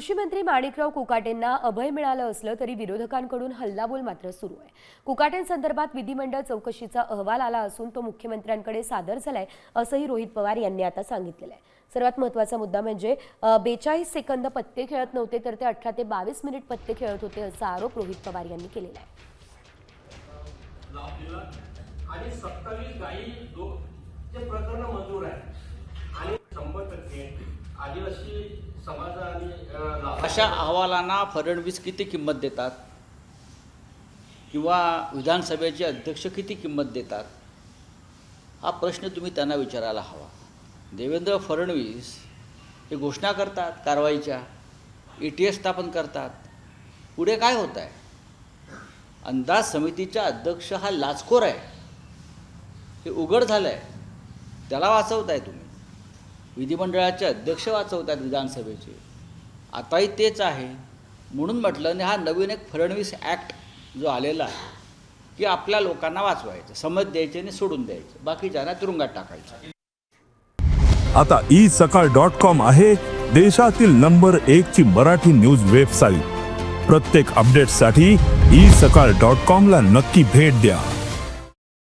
कृषी मंत्री माणिकराव कुकाटेंना अभय मिळालं असलं तरी विरोधकांकडून हल्लाबोल मात्र सुरू आहे. कुकाटेंसंदर्भात विधिमंडळ चौकशीचा अहवाल आला असून तो मुख्यमंत्र्यांकडे सादर झालाय असंही रोहित पवार यांनी आता सांगितलेलं आहे. सर्वात महत्त्वाचा मुद्दा म्हणजे बेचाळीस सेकंद पत्ते खेळत नव्हते तर ते अठरा ते बावीस मिनिट पत्ते खेळत होते असा आरोप रोहित पवार यांनी केलेला आहे. आदिवासी समाजाने अशा अहवालांना फडणवीस किती किंमत देतात? किंवा विधानसभेचे अध्यक्ष किती किंमत देतात? हा प्रश्न तुम्ही त्यांना विचारायला हवा. देवेंद्र फडणवीस हे घोषणा करतात कारवाईच्या. ई टी एस स्थापन करतात. पुढे काय होत आहे अंदाज समितीचा अध्यक्ष हा लाचखोर आहे. हे उघड झालं आहे त्याला वाचवताय तुम्ही. विधिमंडळाचे अध्यक्ष वाचवतात विधानसभेचे. आताही तेच आहे. म्हणून म्हटलं आणि हा नवीन एक फडणवीस ॲक्ट जो आलेला आहे की आपल्या लोकांना वाचवायचं समज द्यायचे आणि सोडून द्यायचं. बाकीच्यांना तुरुंगात टाकायचं. आता ई सकाळ डॉट कॉम आहे देशातील नंबर एक ची मराठी न्यूज वेबसाईट प्रत्येक अपडेटसाठी ई सकाळ डॉट कॉम ला नक्की भेट द्या.